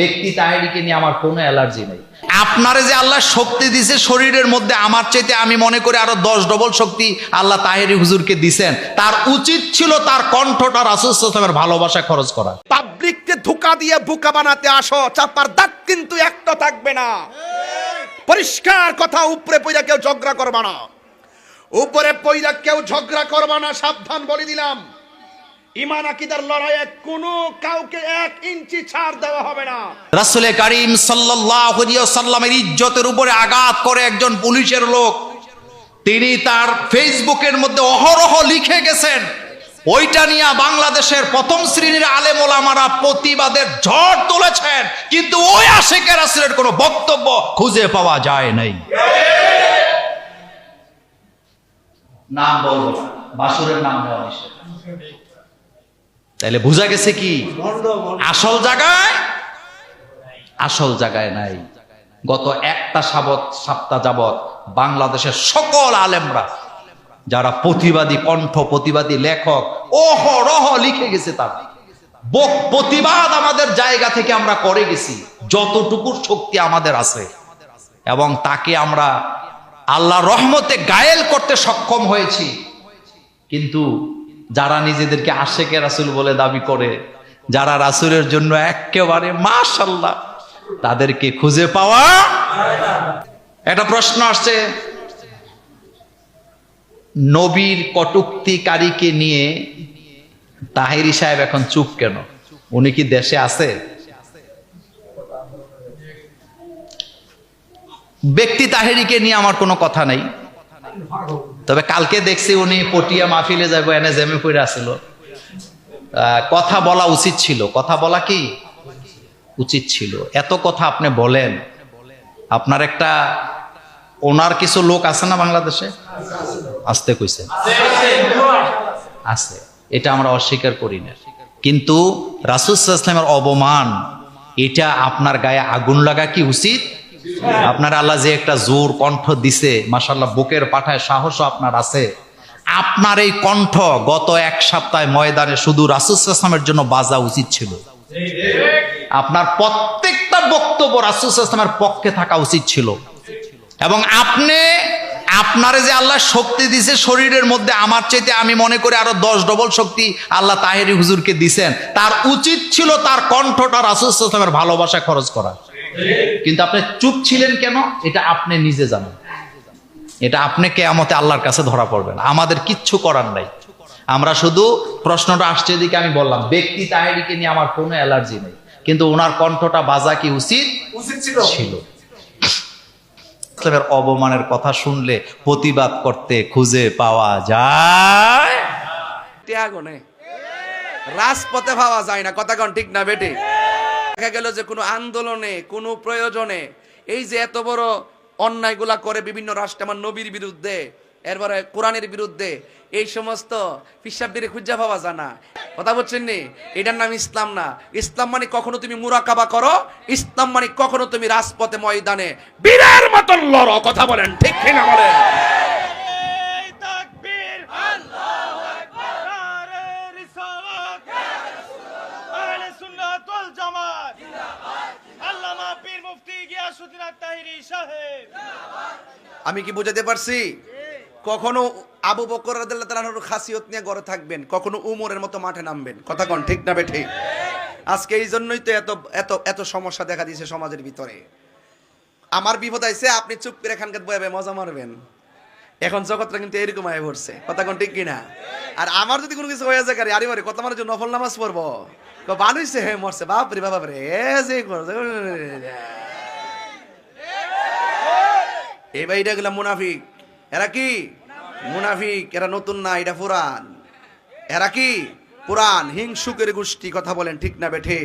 ব্যক্তি তাহেরিকে নিয়ে আমার কোনো অ্যালার্জি নেই। আপনারে যে আল্লাহ শক্তি দিছে শরীরের মধ্যে আমার চাইতে আমি মনে করি আরও দশ ডবল শক্তি আল্লাহ তাহেরি হুজুরকে দিছেন। তার উচিত ছিল তার কণ্ঠটা রাসুলের ভালোবাসা খরচ করা। পাবলিককে ধোকা দিয়ে বোকা বানাতে আসো চাপার দাগ কিন্তু একটা থাকবে না। পরিষ্কার কথা উপরে পইরা কেউ ঝগড়া করবা না। উপরে পইরা কেউ ঝগড়া করবা না সাবধান বলে দিলাম। ইমান লড়াইয়ে কোনো কাউকে এক ইঞ্চি ছাড় দেওয়া হবে না। করিম সাল্লামের ইজ্জতের উপরে আঘাত করে একজন পুলিশের লোক। তিনি তার ফেসবুকের মধ্যে অহরহ লিখে গেছেন, ওইটা নিয়ে বাংলাদেশের প্রথম শ্রেণির আলেম প্রতিবাদের ঝড় তুলেছেন, কিন্তু ওই আশেকের রাসুলের কোনো বক্তব্য খুঁজে পাওয়া যায় নাই। নাম বলব বাসুরের নাম তাইলে বোঝা গেছে কি? আসল জায়গায়? আসল জায়গায় নাই। গত একটা সাবত সপ্তাহ যাবত বাংলাদেশের সকল আলেমরা যারা প্রতিবাদী কণ্ঠ প্রতিবাদী লেখক অহরহ লিখে গেছে তারা। বক প্রতিবাদ আমাদের জায়গা থেকে আমরা করে গেছি যতটুকু শক্তি আমাদের আছে। এবং তাকে আমরা আল্লাহ রহমতে গায়েল করতে সক্ষম হয়েছি। কিন্তু যারা নিজেদেরকে আশেকে রাসুল বলে দাবি করে, যারা রাসুলের জন্য একেবারে মাশাল্লাহ তাদেরকে খুঁজে পাওয়া একটা প্রশ্ন আসছে। নবীর কটুক্তিকারীকে নিয়ে তাহেরি সাহেব এখন চুপ কেন? উনি কি দেশে আছে? ব্যক্তি তাহেরিকে নিয়ে আমার কোনো কথা নাই। তবে কালকে দেখছি উনি পটিয়া মাহফিলে যাব এনে জেমে পড়ে আসছিল আহ, কথা বলা উচিত ছিল। কথা বলা কি? উচিত ছিল। এত কথা আপনি বলেন আপনার একটা ওনার কিছু লোক আছে না বাংলাদেশে? আসতে কইছে। আছে। এটা আমরা অস্বীকার করি না। কিন্তু রাসুসাল্লামের অবমান এটা আপনার গায়ে আগুন লাগা কি উচিত? আপনার আল্লাহ যে একটা জোর কণ্ঠ দিছে মাসাল্লাহ বুকের পাঠায় সাহসও আপনার আছে। আপনার এই কণ্ঠ গত এক সপ্তাহে ময়দানে শুধু রাসুসাল্লামের জন্য বাজা উচিত ছিল। আপনার প্রত্যেকটা বক্তব্য রাসুসাল্লামের পক্ষে থাকা উচিত ছিল। এবং আপনি, আপনারে যে আল্লাহ শক্তি দিছে শরীরের মধ্যে, আমার চাইতে আমি মনে করি আরও দশ ডবল শক্তি আল্লাহ তাহেরি হুজুরকে দিছেন। তার উচিত ছিল তার কণ্ঠটা রাসুসাল্লামের ভালোবাসা খরচ করা। কিন্তু আপনি চুপ ছিলেন কেন? এটা আপনি নিজে জানেন। এটা আপনি কেয়ামতে আল্লাহর কাছে ধরা পড়বেন। আমাদের কিচ্ছু করার নাই। আমরা শুধু প্রশ্নটা আসছে এদিকে আমি বললাম ব্যক্তি তাহেরিকে নিয়ে আমার কোনো অ্যালার্জি নেই। কিন্তু ওনার কণ্ঠটা বাজা কি উচিত? ছিল। ইসলামের অবমানের কথা শুনলে প্রতিবাদ করতে খুঁজে পাওয়া যায়? রাজপথে পাওয়া যায় না। কথা কন ঠিক না বেটে? দেখা গেল যে কোনো আন্দোলনে, কোনো প্রয়োজনে, এই যে এত বড় অন্যায়গুলা করে বিভিন্ন রাষ্ট্রে আমার নবীর বিরুদ্ধে, এরপরে কোরআনের বিরুদ্ধে, এই সমস্ত পিসাবদের খুঁজা পাওয়া যায় না। কথা বলছেন নি? এটার নাম ইসলাম না। ইসলাম মানে কখনো তুমি মুরাকাবা করো, ইসলাম মানে কখনো তুমি রাজপথে ময়দানে বীরের মতন লড়ো। কথা বলেন, ঠিক কিনা বলেন? আমি কি বুঝাতে পারছি? কখনো আবু বকর রাদিয়াল্লাহু খাসিয়ত নিয়ে ঘরে থাকবেন, কখনো উমরের মতো মাঠে নামবেন। কথা কোন ঠিক না বেঠে? আজকে এই জন্যই তো এত এত এত সমস্যা দেখা দিয়েছে সমাজের ভিতরে। আমার বিপদ আইছে, আপনি চুপ করে এখানকার বয়াবে মজা মারবেন। এখন জগৎটা কিন্তু এরকম আয় পড়ছে, কথা কোন ঠিক কিনা? আর আমার যদি কোনো কিছু হয়ে যায় আরে মারে কত আমার জন্য নফল নামাজ পড়ব। কো ভালো হইছে, হে মরছে বাপ রে বাবা রে এ যে এই ভাইটা গেলাম মুনাফিক। এরা কি? মুনাফিক, এরা নতুন না, এটা পুরান। এরা কি? পুরান, হিংসুকের গোষ্ঠী, কথা বলেন ঠিক না বেঠে।